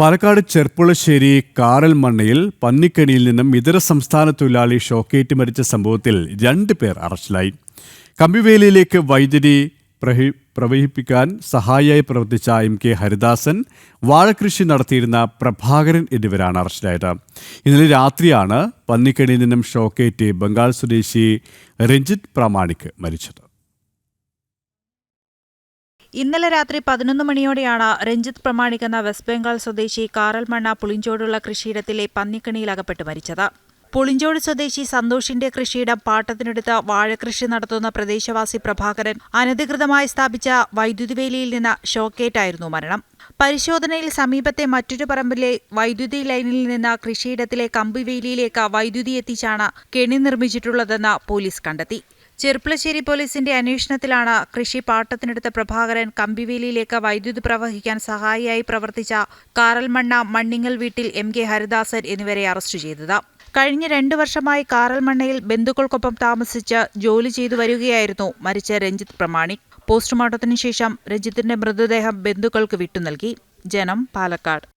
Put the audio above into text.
പാലക്കാട് ചെർപ്പുളശ്ശേരി കാറൽ മണ്ണയിൽ പന്നിക്കണിയിൽ നിന്നും ഇതര സംസ്ഥാന തൊഴിലാളി ഷോക്കേറ്റ് മരിച്ച സംഭവത്തിൽ രണ്ട് പേർ അറസ്റ്റിലായി. കമ്പിവേലിയിലേക്ക് വൈദ്യുതി പ്രഹി പ്രവഹിപ്പിക്കാൻ സഹായിയായി പ്രവർത്തിച്ച എം കെ ഹരിദാസൻ വാഴകൃഷി നടത്തിയിരുന്ന പ്രഭാകരൻ എന്നിവരാണ് അറസ്റ്റിലായത്. ഇന്നലെ രാത്രിയാണ് പന്നിക്കണിയിൽ നിന്നും ഷോക്കേറ്റ് ബംഗാൾ സ്വദേശി രഞ്ജിത് പ്രാമാണിക് മരിച്ചത്. ഇന്നലെ രാത്രി പതിനൊന്ന് മണിയോടെയാണ് രഞ്ജിത്ത് പ്രമാണിക് എന്ന വെസ്റ്റ് ബംഗാൾ സ്വദേശി കാറൽമണ്ണ പുളിഞ്ചോടുള്ള കൃഷിയിടത്തിലെ പന്നിക്കണിയിൽ അകപ്പെട്ട് മരിച്ചത്. പുളിഞ്ചോട് സ്വദേശി സന്തോഷിന്റെ കൃഷിയിടം പാട്ടത്തിനെടുത്ത് വാഴകൃഷി നടത്തുന്ന പ്രദേശവാസി പ്രഭാകരൻ അനധികൃതമായി സ്ഥാപിച്ച വൈദ്യുതി വേലിയിൽ നിന്ന് ഷോക്കേറ്റായിരുന്നു മരണം. പരിശോധനയിൽ സമീപത്തെ മറ്റൊരു പറമ്പിലെ വൈദ്യുതി ലൈനിൽ നിന്ന് കൃഷിയിടത്തിലെ കമ്പിവേലിയിലേക്ക് വൈദ്യുതി എത്തിച്ചാണ് കെണി നിർമ്മിച്ചിട്ടുള്ളതെന്ന് പോലീസ് കണ്ടെത്തി. ചെർപ്പളശ്ശേരി പോലീസിന്റെ അന്വേഷണത്തിലാണ് കൃഷി പാട്ടത്തിനെടുത്ത പ്രഭാകരൻ കമ്പിവേലിയിലേക്ക് വൈദ്യുതി പ്രവഹിക്കാൻ സഹായിയായി പ്രവർത്തിച്ച കാറൽമണ്ണ മണ്ണിങ്ങൽ വീട്ടിൽ എം കെ ഹരിദാസൻ എന്നിവരെ അറസ്റ്റ് ചെയ്തത്. കഴിഞ്ഞ രണ്ടു വർഷമായി കാറൽമണ്ണയിൽ ബന്ധുക്കൾക്കൊപ്പം താമസിച്ച് ജോലി ചെയ്തു വരികയായിരുന്നു മരിച്ച രഞ്ജിത്ത് പ്രമാണി. പോസ്റ്റ്മോർട്ടത്തിനു ശേഷം രഞ്ജിത്തിന്റെ മൃതദേഹം ബന്ധുക്കൾക്ക് വിട്ടുനൽകി. ജനം പാലക്കാട്.